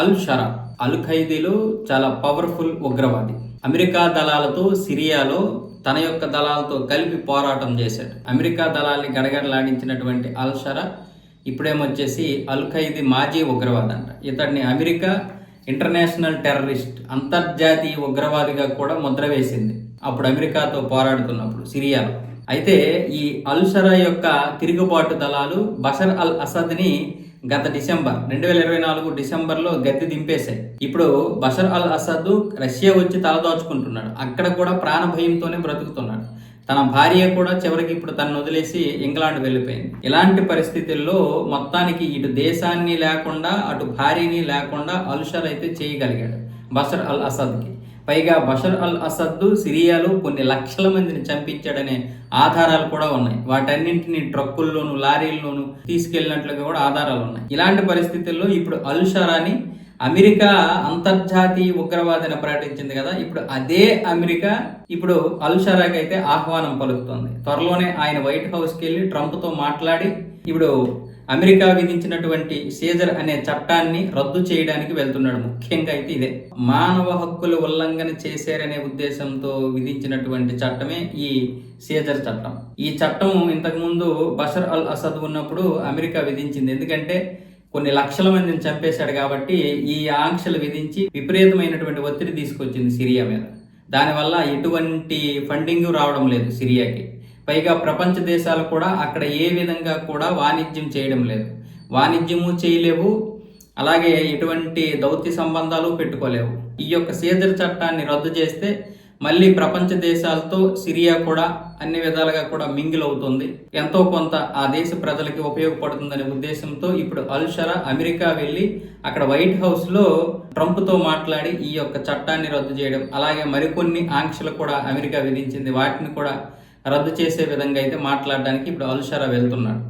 అల్ షరా అల్ ఖైదీలు చాలా పవర్ఫుల్ ఉగ్రవాది. అమెరికా దళాలతో సిరియాలో తన యొక్క దళాలతో కలిపి పోరాటం చేశాడు. అమెరికా దళాల్ని గడగడలాడించినటువంటి అల్ షరా ఇప్పుడేమొచ్చేసి అల్ ఖైదీ మాజీ ఉగ్రవాది అంట ఇతడిని అమెరికా ఇంటర్నేషనల్ టెర్రరిస్ట్ అంతర్జాతీయ ఉగ్రవాదిగా కూడా ముద్ర వేసింది. అప్పుడు అమెరికాతో పోరాడుతున్నప్పుడు సిరియాలో. అయితే ఈ అల్ షరా యొక్క తిరుగుబాటు దళాలు బషర్ అల్ అసద్ని గత డిసెంబర్ రెండు వేల ఇరవై నాలుగు డిసెంబర్లో గద్దె దింపేశాయి. ఇప్పుడు బషర్ అల్ అసద్ రష్యా వచ్చి తలదాచుకుంటున్నాడు అక్కడ కూడా ప్రాణ భయంతోనే బ్రతుకుతున్నాడు. తన భార్య కూడా చివరికి ఇప్పుడు తను వదిలేసి ఇంగ్లాండ్ వెళ్ళిపోయింది. ఇలాంటి పరిస్థితుల్లో మొత్తానికి ఇటు దేశాన్ని లేకుండా అటు భార్యని లేకుండా అల్షర్ అయితే చేయగలిగాడు బషర్ అల్ అసద్కి. పైగా బషర్ అల్ అసద్దు సిరియాలో కొన్ని లక్షల మందిని చంపించాడనే ఆధారాలు కూడా ఉన్నాయి. వాటన్నింటిని ట్రక్కుల్లోను లారీల్లోను తీసుకెళ్ళినట్లుగా కూడా ఆధారాలు ఉన్నాయి. ఇలాంటి పరిస్థితుల్లో ఇప్పుడు అల్ షరాని అమెరికా అంతర్జాతీయ ఉగ్రవాదిని ప్రకటించింది కదా ఇప్పుడు అదే అమెరికా ఇప్పుడు అల్ షరాకి అయితే ఆహ్వానం పలుకుతుంది. త్వరలోనే ఆయన వైట్ హౌస్కి వెళ్ళి ట్రంప్తో మాట్లాడి ఇప్పుడు అమెరికా విధించినటువంటి సీజర్ అనే చట్టాన్ని రద్దు చేయడానికి వెళ్తున్నాడు. ముఖ్యంగా అయితే ఇదే. మానవ హక్కుల ఉల్లంఘన చేశారనే ఉద్దేశంతో విధించినటువంటి చట్టమే ఈ సీజర్ చట్టం. ఈ చట్టం ఇంతకుముందు బషర్ అల్ అసద్ ఉన్నప్పుడు అమెరికా విధించింది. ఎందుకంటే కొన్ని లక్షల మందిని చంపేశాడు కాబట్టి ఈ ఆంక్షలు విధించి విపరీతమైనటువంటి ఒత్తిడి తీసుకొచ్చింది సిరియా మీద. దానివల్ల ఎటువంటి ఫండింగ్ రావడం లేదు సిరియాకి. పైగా ప్రపంచ దేశాలు కూడా అక్కడ ఏ విధంగా కూడా వాణిజ్యం చేయడం లేదు. వాణిజ్యము చేయలేవు అలాగే ఎటువంటి దౌత్య సంబంధాలు పెట్టుకోలేవు. ఈ యొక్క సీజర్ చట్టాన్ని రద్దు చేస్తే మళ్ళీ ప్రపంచ దేశాలతో సిరియా కూడా అన్ని విధాలుగా కూడా మింగిల్ అవుతుంది. ఎంతో కొంత ఆ దేశ ప్రజలకి ఉపయోగపడుతుందనే ఉద్దేశంతో ఇప్పుడు అల్షరా అమెరికా వెళ్ళి అక్కడ వైట్ హౌస్లో ట్రంప్తో మాట్లాడి ఈ యొక్క చట్టాన్ని రద్దు చేయడం అలాగే మరికొన్ని ఆంక్షలు కూడా అమెరికా విధించింది. వాటిని కూడా రద్దు చేసే విధంగా అయితే మాట్లాడడానికి ఇప్పుడు అల్షరా వెళ్తున్నాడు.